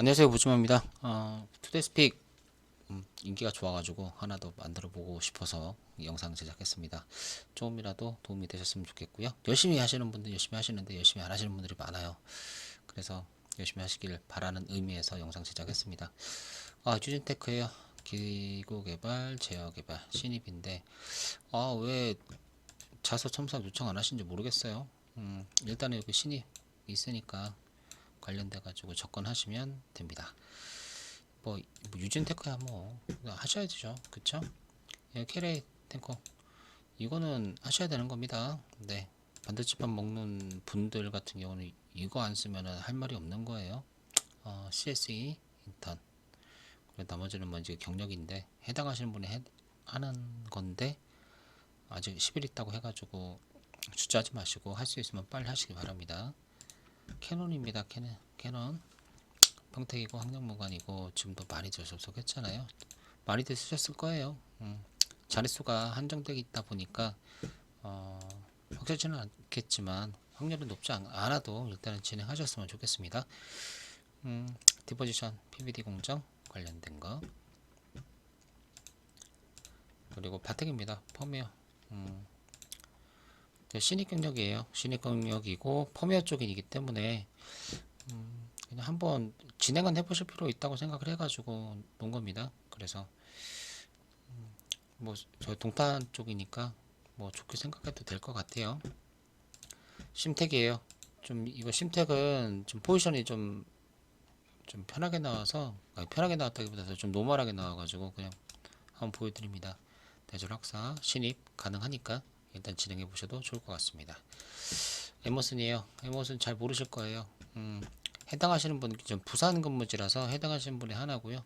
안녕하세요 부주마입니다. 어, 투데이스픽 음, 인기가 좋아가지고 하나 더 만들어 보고 싶어서 이 영상 제작했습니다. 조금이라도 도움이 되셨으면 좋겠고요. 열심히 하시는 분들 열심히 하시는데 열심히 안 하시는 분들이 많아요. 그래서 열심히 하시길 바라는 의미에서 영상 제작했습니다. 아 유진테크예요. 기고 개발, 제어 개발 신입인데 아 왜 자소 첨삭 요청 안 하신지 모르겠어요. 음, 일단은 여기 신입 있으니까 관련돼 가지고 접근하시면 됩니다. 뭐, 뭐 유진 테크야 뭐 하셔야 되죠, 그쵸? 예, 캐레 탱커 이거는 하셔야 되는 겁니다. 네, 반대집밥 먹는 분들 같은 경우는 이거 안 쓰면은 할 말이 없는 거예요. 어, CSE 인턴 그리고 나머지는 뭐 이제 경력인데 해당하시는 분이 해, 하는 건데 아직 10일 있다고 해가지고 주저하지 마시고 할 수 있으면 빨리 하시기 바랍니다. 캐논입니다. 캐논. 캐논. 평택이고 항공무관이고 지금도 많이들 접속했잖아요. 많이들 쓰셨을 거예요. 음. 자릿수가 한정되어 있다 보니까 어, 확실치는 않겠지만 확률은 높지 않, 않아도 일단은 진행하셨으면 좋겠습니다. 음, 디포지션 PVD 공정 관련된 거 그리고 바텍입니다. 펌웨어 음, 네, 신입 경력이에요. 신입 경력이고 펌웨어 쪽이기 때문에 음, 그냥 한번 진행은 해보실 필요 있다고 생각을 해가지고 놓은 겁니다. 그래서 음, 뭐저 동탄 쪽이니까 뭐 좋게 생각해도 될 것 같아요. 심택이에요. 좀 이거 심택은 좀 포지션이 좀좀 편하게 나와서 아니, 편하게 나왔다기보다 좀 노멀하게 나와가지고 그냥 한번 보여드립니다. 대졸 학사 신입 가능하니까 일단 진행해 보셔도 좋을 것 같습니다. 에머슨이에요. 에머슨 잘 모르실 거예요. 음, 해당하시는 분, 좀 부산 근무지라서 해당하시는 분이 하나고요.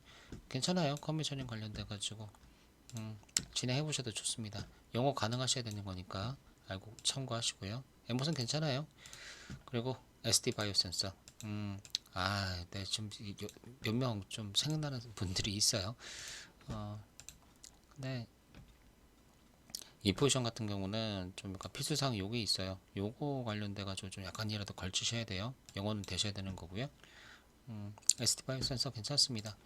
괜찮아요. 커미셔닝 관련돼 가지고 음, 진행해 보셔도 좋습니다. 영어 가능하셔야 되는 거니까 알고 참고하시고요. 에머슨 괜찮아요. 그리고 SD 바이오 센서. 음, 아, 네, 좀몇 명 좀 생각나는 분들이 있어요. 어, 근데 이 포지션 같은 경우는 좀 약간 필수사항 요게 있어요. 요거 관련돼 가지고 좀 약간이라도 걸치셔야 돼요. 영어는 되셔야 되는 거고요. 음, SD 바이오 센서 괜찮습니다.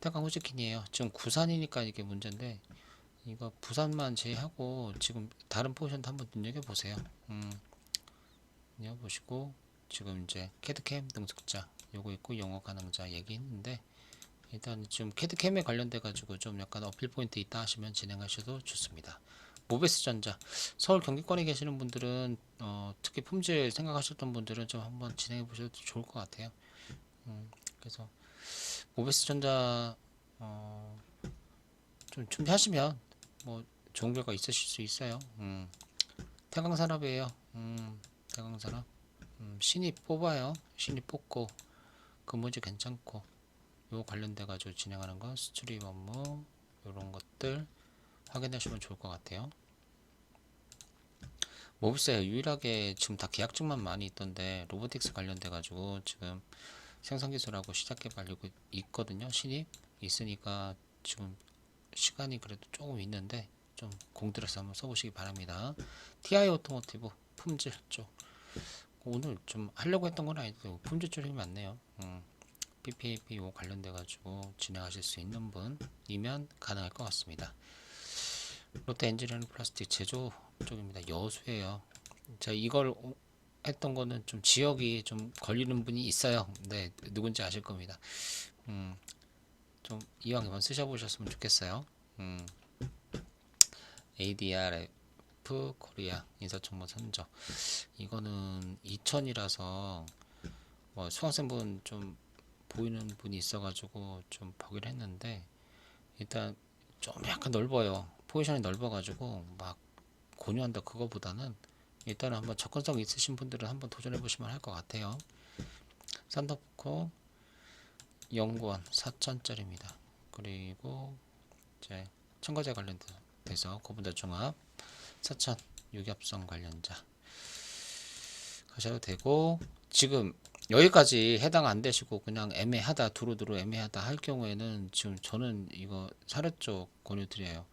태강 호즈킨이에요. 지금 구산이니까 이게 문제인데 이거 부산만 제외하고 지금 다른 포지션도 한번 눈여겨 보세요. 음, 눈여겨 보시고 지금 이제 캐드캠 등록자 요거 있고 영어 가능자 얘기했는데 일단 지금 캐드캠에 관련돼 가지고 좀 약간 어필 포인트 있다 하시면 진행하셔도 좋습니다. 모베스 전자 서울 경기권에 계시는 분들은 어, 특히 품질 생각하셨던 분들은 좀 한번 진행해 보셔도 좋을 것 같아요. 음, 그래서 모베스 전자 어, 좀 준비하시면 뭐 좋은 결과 있으실 수 있어요. 음, 태광산업이에요. 음, 태광산업 음, 신입 뽑아요. 신입 뽑고 근무지 괜찮고 요 관련돼 가지고 진행하는 건 수출입 업무 요런 것들 확인하시면 좋을 것 같아요. 모비스에 유일하게 지금 다 계약직만 많이 있던데 로보틱스 관련돼 가지고 지금 생산기술하고 시작개발이고 있거든요. 신입 있으니까 지금 시간이 그래도 조금 있는데 좀 공들여서 한번 써보시기 바랍니다. TI 오토모티브 품질 쪽 오늘 좀 하려고 했던 건 아니고 품질 쪽이 많네요. 음, PPAP 요 관련돼 가지고 진행하실 수 있는 분이면 가능할 것 같습니다. 롯데 엔지니어링 플라스틱 제조 쪽입니다. 여수예요. 자 이걸 오- 했던 거는 좀 지역이 좀 걸리는 분이 있어요. 네 누군지 아실 겁니다. 음, 좀 이왕 한번 쓰셔보셨으면 좋겠어요. 음, ADRF 코리아 인사정보 선적 이거는 2000이라서 뭐 수강생분 좀 보이는 분이 있어가지고 좀 보기로 했는데 일단 좀 약간 넓어요. 포지션이 넓어가지고 막 권유한다 그거보다는 일단은 한번 접근성 있으신 분들은 한번 도전해 보시면 할 것 같아요. 산더포코 연구원 4천짜리입니다. 그리고 이제 첨가제 관련돼서 고분자 종합 4천 유ገብ성 관련자 가셔도 되고 지금 여기까지 해당 안 되시고 그냥 애매하다 두루두루 애매하다 할 경우에는 지금 저는 이거 사료 쪽 권유 드려요.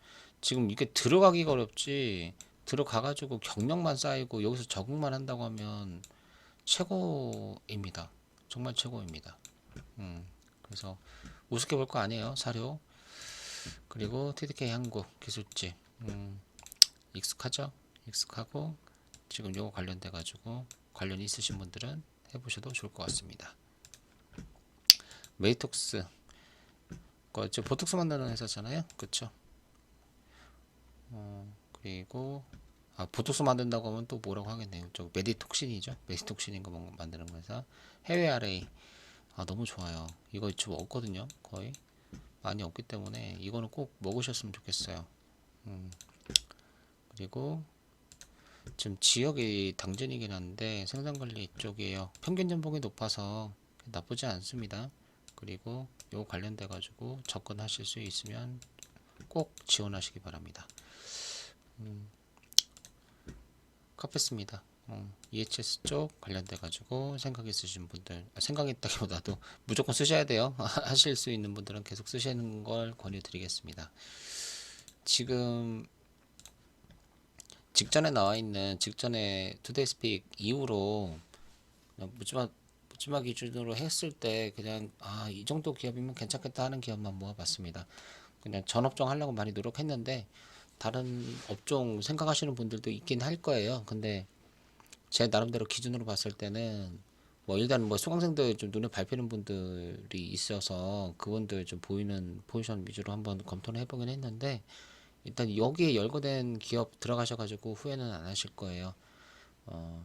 지금 이게 들어가기가 어렵지 들어가가지고 경력만 쌓이고 여기서 적응만 한다고 하면 최고입니다. 정말 최고입니다. 음, 그래서 우습게 볼 거 아니에요. 사료. 그리고 TDK 한국 기술지. 음, 익숙하죠? 익숙하고 지금 요거 관련돼 가지고 관련 있으신 분들은 해보셔도 좋을 것 같습니다. 메이톡스 거저 보톡스 만드는 회사잖아요, 그렇죠? 어, 그리고 아 보톡스 만든다고 하면 또 뭐라고 하겠네요. 저 메디톡신이죠, 메디톡신인 거 뭐- 만드는 회사 해외 RA 아 너무 좋아요. 이거 지금 없거든요, 거의 많이 없기 때문에 이거는 꼭 먹으셨으면 좋겠어요. 음, 그리고 지금 지역이 당진이긴 한데 생산관리 쪽이에요. 평균 연봉이 높아서 나쁘지 않습니다. 그리고 요 관련돼 가지고 접근하실 수 있으면 꼭 지원하시기 바랍니다. 음, 카페스입니다. 음, EHS 쪽 관련돼 가지고 생각 있으신 분들 아, 생각 있다기보다도 무조건 쓰셔야 돼요. 하실 수 있는 분들은 계속 쓰시는 걸 권유드리겠습니다. 지금 직전에 나와 있는 직전에 투데이 스픽 이후로 묻지마 묻지마 기준으로 했을 때 그냥 아 이 정도 기업이면 괜찮겠다 하는 기업만 모아봤습니다. 그냥 전업종 하려고 많이 노력했는데 다른 업종 생각하시는 분들도 있긴 할 거예요. 근데 제 나름대로 기준으로 봤을 때는 뭐 일단 뭐 수강생들 좀 눈에 밟히는 분들이 있어서 그분들 좀 보이는 포지션 위주로 한번 검토를 해보긴 했는데 일단 여기에 열거된 기업 들어가셔가지고 후회는 안 하실 거예요. 어,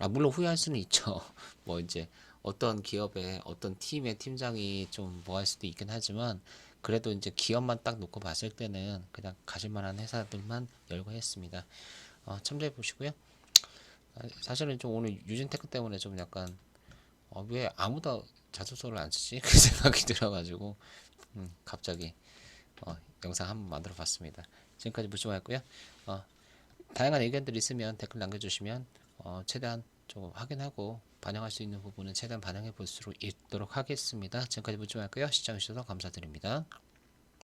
아 물론 후회할 수는 있죠. 뭐 이제 어떤 기업의 어떤 팀의 팀장이 좀 뭐 할 수도 있긴 하지만 그래도 이제 기업만 딱 놓고 봤을 때는 그냥 가실 만한 회사들만 열거 했습니다. 어, 참조해 보시고요. 아, 사실은 좀 오늘 유진테크 때문에 좀 약간 어, 왜 아무도 자소서를 안 쓰지? 그 생각이 들어가지고 음, 갑자기 어, 영상 한번 만들어 봤습니다. 지금까지 무시하였고요. 어, 다양한 의견들 있으면 댓글 남겨주시면 어, 최대한 좀 확인하고 반영할 수 있는 부분은 최대한 반영해 볼수 있도록 하겠습니다. 지금까지 무시하였고요. 시청해주셔서 감사드립니다.